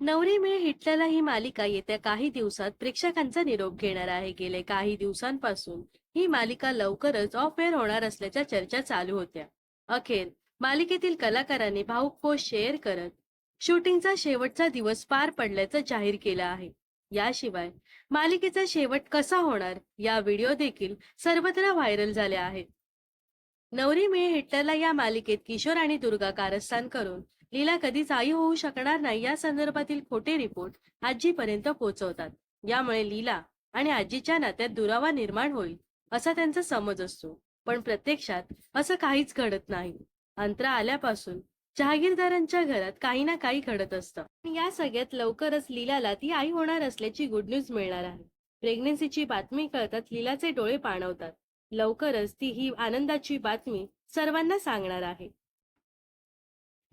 नवरी मिळे हिटलरला ही मालिका येत्या काही दिवसात प्रेक्षकांचा निरोप घेणार आहे. गेले काही दिवसांपासून ही मालिका लवकरच ऑफ एअर होणार असल्याच्या चर्चा चालू होत्या. अखेर मालिकेतील कलाकारांनी भाऊक पोस्ट शेअर करत शूटिंगचा शेवटचा दिवस पार पडल्याचं जाहीर केलं आहे. याशिवाय मालिकेचा शेवट कसा होणार या व्हिडिओ देखील सर्वत्र व्हायरल झाल्या आहेत. नवरी मिळे हिटलरला या मालिकेत किशोर आणि दुर्गा कारस्थान करून लीला कधीच आई होऊ शकणार नाही या संदर्भातील खोटे रिपोर्ट आजीपर्यंत पोहोचवतात यामुळे लीला आणि आजीच्या नात्यात दुरावा निर्माण होईल असा त्यांचा समज असतो. पण प्रत्यक्षात असं काहीच घडत नाही. अंतरा आल्यापासून जहागीरदारांच्या घरात काही ना काही घडत असतं. या सगळ्यात लवकरच लीलाला ती आई होणार असल्याची गुड न्यूज मिळणार आहे. प्रेग्नन्सीची बातमी कळतात लीलाचे डोळे पाणवतात. लवकरच ती ही आनंदाची बातमी सर्वांना सांगणार आहे.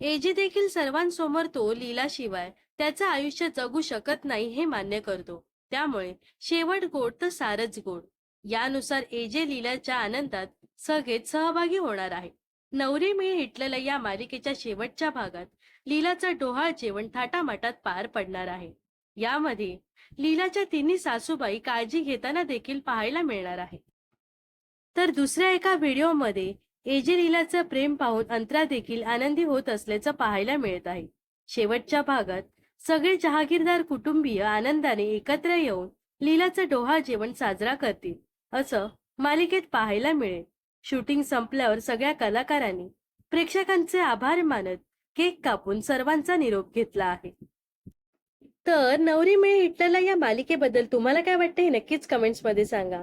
एजी देखील सर्वांसमोर तो लीलाशिवाय त्याचं आयुष्य जगू शकत नाही हे मान्य करतो. त्यामुळे शेवट गोड तर सारच गोड. यानुसार एजे लीलाच्या आनंदात सगळेच सहभागी होणार आहे. नवरी मी हिटलेल्या या मालिकेच्या शेवटच्या भागात लीलाचं डोहाळ जेवण थाटामाटात पार पडणार आहे. यामध्ये लीलाच्या तिन्ही सासूबाई काळजी घेताना देखील पाहायला मिळणार आहे. तर दुसऱ्या एका व्हिडिओमध्ये एजेरिलाचं प्रेम पाहून अंतरा देखील आनंदी होत असल्याचं पाहायला मिळत आहे. शेवटच्या भागात सगळे जहागीरदार कुटुंबीय आनंदाने एकत्र येऊन लीलाचं डोहा जेवण साजरा करतील असं मालिकेत पाहायला मिळेल. शूटिंग संपल्यावर सगळ्या कलाकारांनी प्रेक्षकांचे आभार मानत केक कापून सर्वांचा निरोप घेतला आहे. तर नवरी मिळे हिटलरला या मालिकेबद्दल तुम्हाला काय वाटतं हे नक्कीच कमेंट्समध्ये सांगा.